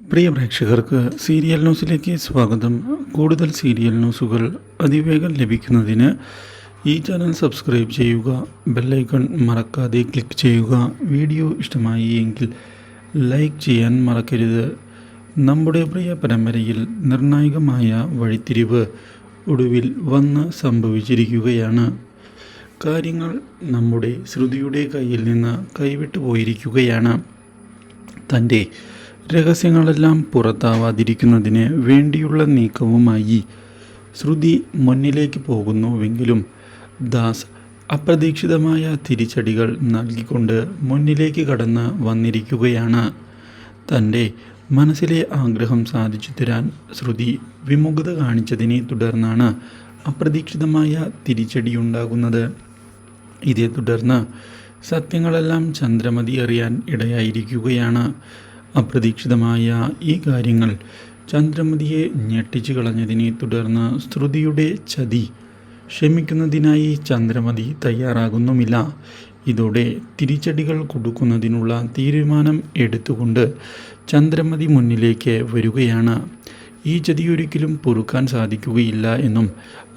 പ്രിയ പ്രേക്ഷകർക്ക് സീരിയൽ ന്യൂസിലേക്ക് സ്വാഗതം. കൂടുതൽ സീരിയൽ ന്യൂസുകൾ അതിവേഗം ലഭിക്കുന്നതിന് ഈ ചാനൽ സബ്സ്ക്രൈബ് ചെയ്യുക ബെല്ലൈക്കൺ മറക്കാതെ ക്ലിക്ക് ചെയ്യുക. വീഡിയോ ഇഷ്ടമായി എങ്കിൽ ലൈക്ക് ചെയ്യാൻ മറക്കരുത്. നമ്മുടെ പ്രിയ പരമ്പരയിൽ നിർണായകമായ വഴിത്തിരിവ് ഒടുവിൽ വന്ന് സംഭവിച്ചിരിക്കുകയാണ്. കാര്യങ്ങൾ നമ്മുടെ ശ്രുതിയുടെ കയ്യിൽ നിന്ന് കൈവിട്ടു പോയിരിക്കുകയാണ്. തന്റെ രഹസ്യങ്ങളെല്ലാം പുറത്താവാതിരിക്കുന്നതിന് വേണ്ടിയുള്ള നീക്കവുമായി ശ്രുതി മുന്നിലേക്ക് പോകുന്നുവെങ്കിലും ദാസ് അപ്രതീക്ഷിതമായ തിരിച്ചടികൾ നൽകിക്കൊണ്ട് മുന്നിലേക്ക് കടന്ന് വന്നിരിക്കുകയാണ്. തന്റെ മനസ്സിലെ ആഗ്രഹം സാധിച്ചു തരാൻ ശ്രുതി വിമുഖത കാണിച്ചതിനെ തുടർന്നാണ് അപ്രതീക്ഷിതമായ തിരിച്ചടിയുണ്ടാകുന്നത്. ഇതേ തുടർന്ന് സത്യങ്ങളെല്ലാം ചന്ദ്രമതി അറിയാൻ ഇടയായിരിക്കുകയാണ്. അപ്രതീക്ഷിതമായ ഈ കാര്യങ്ങൾ ചന്ദ്രമതിയെ ഞെട്ടിച്ചു കളഞ്ഞതിനെ തുടർന്ന് ശ്രുതിയുടെ ചതി ക്ഷമിക്കുന്നതിനായി ചന്ദ്രമതി തയ്യാറാകുന്നുമില്ല. ഇതോടെ തിരിച്ചടികൾ കൊടുക്കുന്നതിനുള്ള തീരുമാനം എടുത്തുകൊണ്ട് ചന്ദ്രമതി മുന്നിലേക്ക് വരികയാണ്. ഈ ചതി ഒരിക്കലും പൊറുക്കാൻ സാധിക്കുകയില്ല എന്നും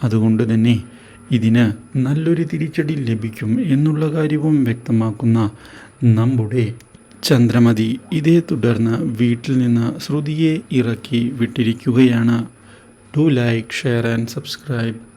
അതുകൊണ്ട് തന്നെ ഇതിന് നല്ലൊരു തിരിച്ചടി ലഭിക്കും എന്നുള്ള കാര്യവും വ്യക്തമാക്കുന്ന നമ്മുടെ ചന്ദ്രമതി ഇതേ തുടർന്ന് വീട്ടിൽ നിന്ന് ശ്രുതിയെ ഇറക്കി വിട്ടിരിക്കുകയാണ്. Do like share and subscribe